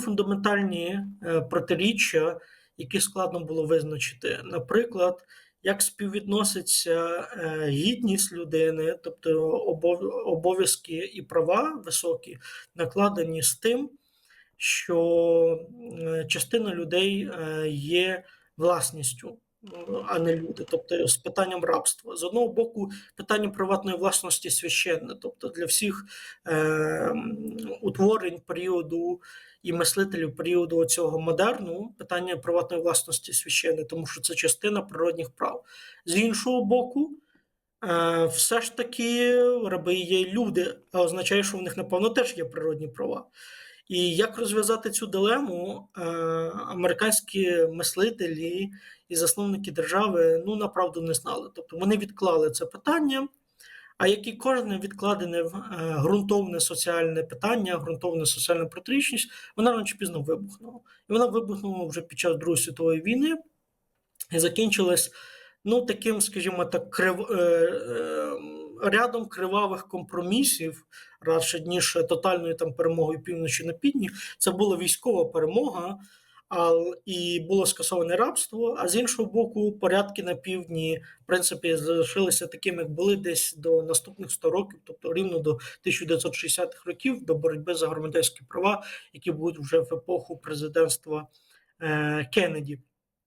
фундаментальні е, протиріччя, які складно було визначити. Наприклад, як співвідноситься е, гідність людини, тобто обов'язки і права високі, накладені з тим, що частина людей е, є власністю, а не люди, тобто з питанням рабства. З одного боку, питання приватної власності священне, тобто для всіх е, утворень періоду і мислителів періоду цього модерну питання приватної власності священне, тому що це частина природних прав. З іншого боку, е, все ж таки раби є люди, а означає, що в них, напевно, теж є природні права. І як розв'язати цю дилему, е, американські мислителі і засновники держави ну направду не знали. Тобто вони відклали це питання. А як і кожне відкладене в е, ґрунтовне соціальне питання, ґрунтовна соціальна протирічність, вона рано чи пізно вибухнула. І вона вибухнула вже під час Другої світової війни і закінчилась ну, таким, скажімо так, крив, е, рядом кривавих компромісів, радше ніж тотальною там перемогою півночі на півдні. Це була військова перемога. А, і було скасоване рабство, а з іншого боку, порядки на півдні, в принципі, залишилися такими, як були десь до наступних 100 років, тобто рівно до 1960-х років, до боротьби за громадянські права, які будуть вже в епоху президентства е, Кеннеді.